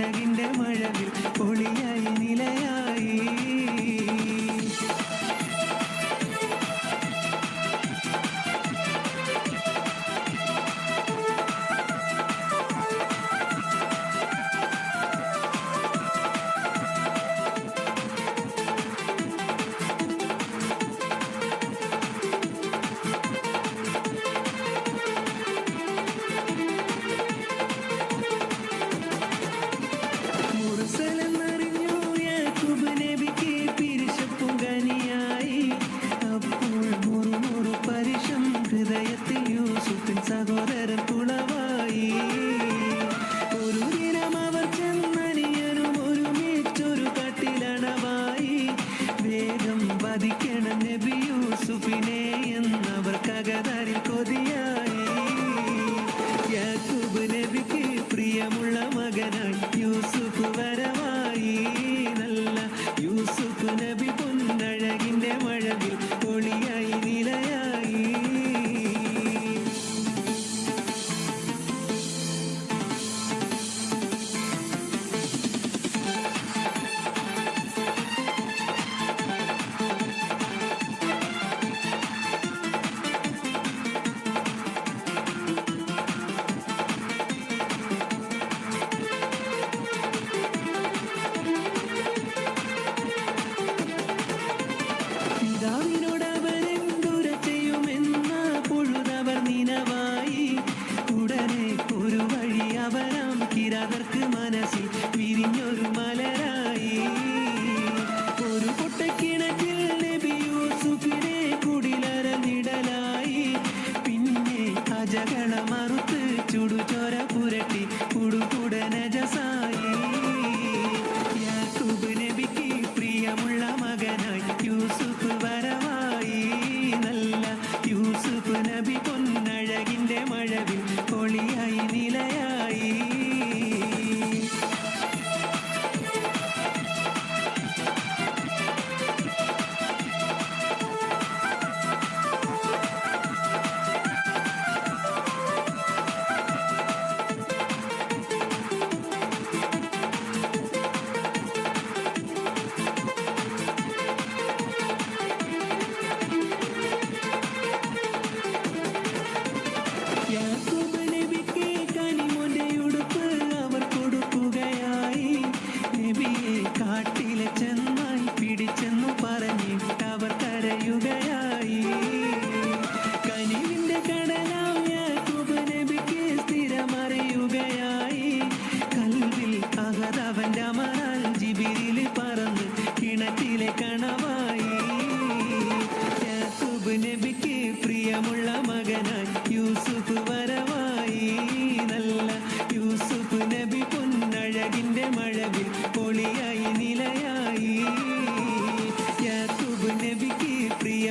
അഴകിന്റെ മഴവിൽ പൊളിയ യൂസുഫിൻ സഹോദരൻ കുളവായി ഒരു ദിനം ചെന്നനിയനും ഒരു മേച്ചൊരു കട്ടിലണവായി വേഗം വധിക്കണം നബി യൂസുഫിനെ എന്നവർ കകതാരിൽ യാക്കൂബ് നബിക്ക് പ്രിയമുള്ള മകനായി. യൂസുഫ് വരവായി. നല്ല യൂസുഫ് നബി കിരാതർക്ക് മനസ്സിൽ പിരിഞ്ഞൊരു മലരായി. ഒരു പൊട്ടക്കിണറ്റിൽ നബിയൂസുഫിനെ കുടിലര നിടലായി പിന്നെ അജകള മറുത്ത് ചുടുചോര പുരട്ടി കുടുകുടനജസായി കാട്ടിലെ ചെന്നായി പിടിച്ചെന്നു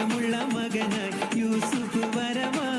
പ്രിയമുള്ള മകനായി യൂസുഫ് വരവായി